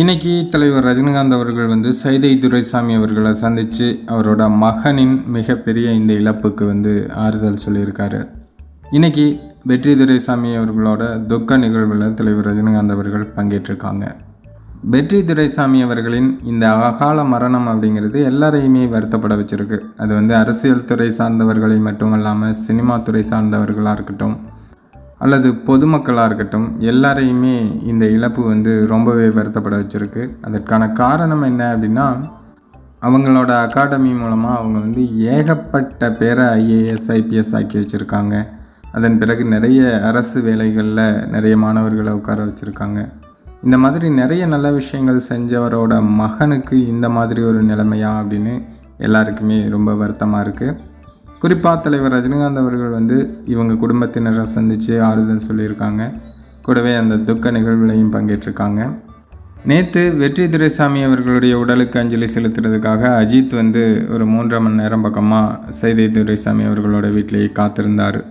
இன்னைக்கு தலைவர் ரஜினிகாந்த் அவர்கள் வந்து சைதை துரைசாமி அவர்களை சந்தித்து அவரோட மகனின் மிகப்பெரிய இந்த இழப்புக்கு வந்து ஆறுதல் சொல்லியிருக்காரு. இன்னைக்கு வெற்றி துரைசாமி அவர்களோட துக்க நிகழ்வில் தலைவர் ரஜினிகாந்த் அவர்கள் பங்கேற்றிருக்காங்க. வெற்றி துரைசாமி அவர்களின் இந்த அகால மரணம் அப்படிங்கிறது எல்லாரையுமே வருத்தப்பட வச்சிருக்கு. அது வந்து அரசியல் துறை சார்ந்தவர்களை மட்டும் இல்லாமல் சினிமா துறை சார்ந்தவர்களாக இருக்கட்டும் அல்லது பொதுமக்களாக இருக்கட்டும் எல்லாரையுமே இந்த இழப்பு வந்து ரொம்பவே வருத்தப்பட வச்சுருக்கு. அதற்கான காரணம் என்ன அப்படின்னா அவங்களோட அகாடமி மூலமாக அவங்க வந்து ஏகப்பட்ட பேரை ஐஏஎஸ் ஐபிஎஸ் ஆக்கி வச்சுருக்காங்க. அதன் பிறகு நிறைய அரசு வேலைகளில் நிறைய மாணவர்களை உட்கார வச்சுருக்காங்க. இந்த மாதிரி நிறைய நல்ல விஷயங்கள் செஞ்சவரோட மகனுக்கு இந்த மாதிரி ஒரு நிலைமையா அப்படின்னு எல்லாருக்குமே ரொம்ப வருத்தமாக இருக்குது குறிப்பாக தலைவர் ரஜினிகாந்த் அவர்கள் வந்து இவங்க குடும்பத்தினரை சந்தித்து ஆறுதல் சொல்லியிருக்காங்க. கூடவே அந்த துக்க நிகழ்வுலையும் பங்கேற்றிருக்காங்க. நேற்று வெற்றி துரைசாமி அவர்களுடைய உடலுக்கு அஞ்சலி செலுத்துறதுக்காக அஜித் வந்து ஒரு மூன்றரை மணி நேரம் பக்கமாக சைதை துரைசாமி அவர்களோட வீட்டிலேயே காத்திருந்தார்.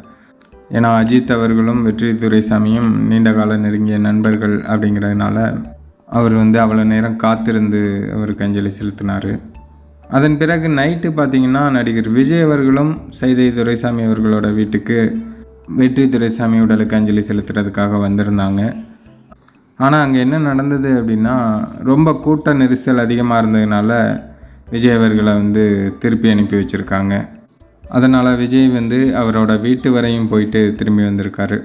ஏன்னா அஜித் அவர்களும் வெற்றி துரைசாமியும் நீண்ட கால நெருங்கிய நண்பர்கள் அப்படிங்கிறதுனால அவர் வந்து அவ்வளோ நேரம் காத்திருந்து அவருக்கு அஞ்சலி செலுத்தினார். அதன் பிறகு நைட்டு பார்த்தீங்கன்னா நடிகர் விஜய் அவர்களும் சைதை துரைசாமி அவர்களோட வீட்டுக்கு வெற்றி துரைசாமி உடலுக்கு அஞ்சலி செலுத்துறதுக்காக வந்திருந்தாங்க. ஆனால் அங்கே என்ன நடந்தது அப்படின்னா ரொம்ப கூட்ட நெரிசல் அதிகமாக இருந்ததுனால விஜய் அவர்களை வந்து திருப்பி அனுப்பி வச்சுருக்காங்க. அதனால் விஜய் வந்து அவரோட வீட்டு வரையும் போயிட்டு திரும்பி வந்திருக்காரு.